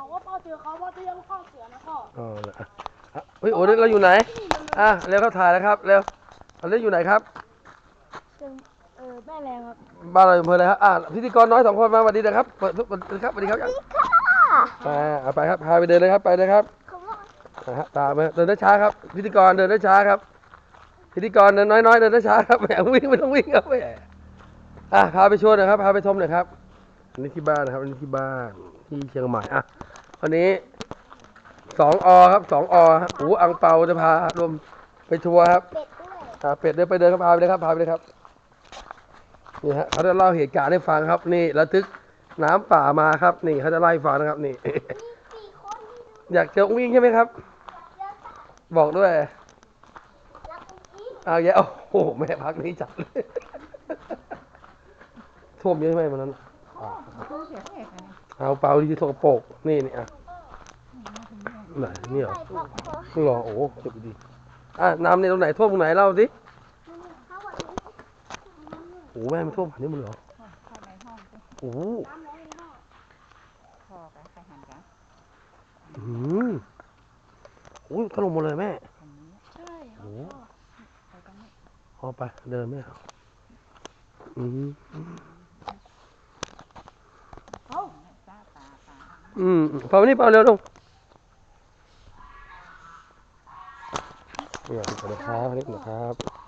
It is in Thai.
บอกว่าพ่อเจอเขาพ่อจะยังข้อเสียนะพ่ออ๋อเหรออะอะเฮ้ยโอ้เล็กเราอยู่ไหนอะเร็วเข้าถ่ายแล้วครับเร็วโอ้เล็กอยู่ไหนครับ เจอเออแม่แรงครับบ้านเราอยู่อำเภออะไรครับอะพิธีกรน้อยสองคนมาสวัสดีนะครับเปิดสวัสดีครับสวัสดีครับยังอ่าเอาไปครับพาไปเดินเลยครับไปเลยครับเขาว่านะฮะตามมาเดินช้าๆครับ พิธีกรเดินช้าๆครับ พิธีกรเดินน้อยๆเดินช้าๆครับแหมวิ่งไม่ต้องวิ่งครับแหมอะพาไปชมหน่อยครับพาไปชมหน่อยครับอั นนี้ที่บ้านนะครับอันนี้ที่บ้านที่เชียงใหม่อะวันนี้สองอครับสองอครับหูอังเปาจะพารวมไปทัวร์ครับเป็ดด้วยอ่าเป็ดเดินไปเดินครับพาไปเลยครับพาไปเลยครับนี่ฮะเขาจะเล่าเหตุการณ์ให้ฟังครับนี่ระทึกน้ำป่ามาครับ นี่เขาจะเล่าให้ฟังนะครับ นี่สี่คนนี่ดูอยากเจออุ้งอิงใช่ไหมครับ บอกด้วยรักคุณอีกเอาแย่โอ้โหแม่พักนี้จัดเลยท่วมเยอะไหมวันนั้น อ่าเอาเปล่าดีสกปรกนี่นี่อะไหนนี่เหรอใส่ปอกคอหรอโอ้เจ็บดีอะน้ำในตรงไหนท่วมตรงไหนเล่าสิเขาบอกว่าโอ้แม่มันท่วมขนาดนี้มันเหรอเข้าในห้องโอ้ห้องพ่อกันใครหันกันอืมโอ้ยถล่มหมดเลยแม่คนนี้ใช่โอ้พอไปตรงนี้เอาไปเดินไม่เอาอืม เขา ตาตาตา อืมเปล่านี่เปล่าเร็วลงเนี่ยสวัสดีครับสวัสดีครับ